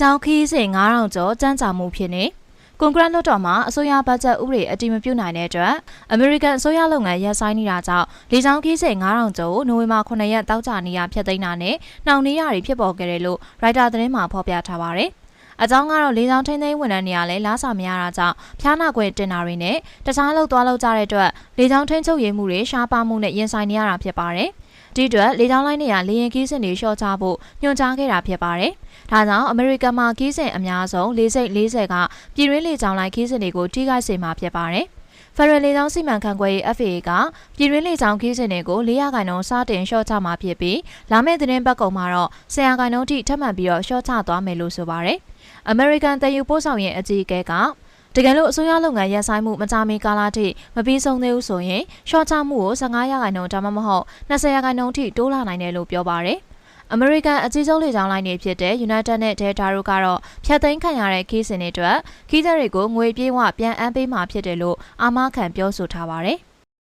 ချောင်းခီးစဉ်9000ကျော်စံစာမှုဖြစ်နေကွန်ဂရက်လွှတ်တော်မှာအစိုးရဘတ်ဂျက်ဥပဒေအတည်မပြုနိုင်တဲ့အတွက်အမေရိကန်အစိုးရလုပ်ငန်းရပ်ဆိုင်းနေတာကြောင့်လေကြောင်းခီးစဉ်9000ကျော်ကိုနိုဝင်ဘာ9ရက်တောက်ကြနေရဖျက်သိမ်းတာနဲ့နှောင်နှေးရတွေဖြစ်ပေါ်ခဲ့တယ်လို့ရိုက်တာသတင်းမှာဖော်ပြထားပါတယ်။အကြောင်းကတော့လေကြောင်းထိန်းသိမ်းဝန်ထမ်းတွေကလည်းလားစာမရတာကြောင့်ဖျားနာခွင့်တင်တာတွေနဲ့တခြားလောက်သွားလောက်ကြတဲ့အတွက်လေကြောင်းထိန်းချုပ်ရေးမှုတွေရှားပါမှုနဲ့ရင်ဆိုင်နေရတာဖြစ်ပါတယ်။ ဒီအတွက်လေကြောင်းလိုင်းတွေကလေရင်ကီးစင်တွေလျှော့ချဖို့ညွှန်ကြားခဲ့တာဖြစ်ပါတယ်။ဒါကြောင့်အမေရိကန်မှာကီးစင်အများဆုံး၄စိတ်40ကပြည်တွင်းလေကြောင်းလိုင်းကီးစင်တွေကိုထိခိုက်စေမှာဖြစ်ပါတယ်။ဖရယ်လေကြောင်းစီမံခန့်ခွဲရေး FAA ကပြည်တွင်းလေကြောင်းခီးစဉ်တွေကို400ခန့်နှုန်းစတင်လျှော့ချမှာဖြစ်ပြီးလာမယ့်သတင်းပတ်ကုန်မှာတော့1000ခန့်နှုန်းထိထပ်မံပြီးတော့လျှော့ချသွားမယ်လို့ဆိုပါတယ်။ American တယူပို့ဆောင်ရေးအကြီးအကဲက တကယ်လို့အစိုးရလုပ်ငန်းရပ်ဆိုင်းမှုမကြမီကာလထိမပြီးဆုံးသေးဘူးဆိုရင်ရှော့ချမှုကို15ရာခိုင်နှုန်းဒါမှမဟုတ်20ရာခိုင်နှုန်းထိတိုးလာနိုင်တယ်လို့ပြောပါတယ်။ American အကြီးဆုံးလေကြောင်းလိုင်းတွေဖြစ်တဲ့ United နဲ့ Delta တို့ကတော့ဖြတ်သိမ်းခံရတဲ့ခီးစဉ်တွေအတွက်ခီးသည်တွေကိုငွေပြေးဝပြန်အမ်းပေးမှာဖြစ်တယ်လို့အာမခံပြောဆိုထားပါတယ်။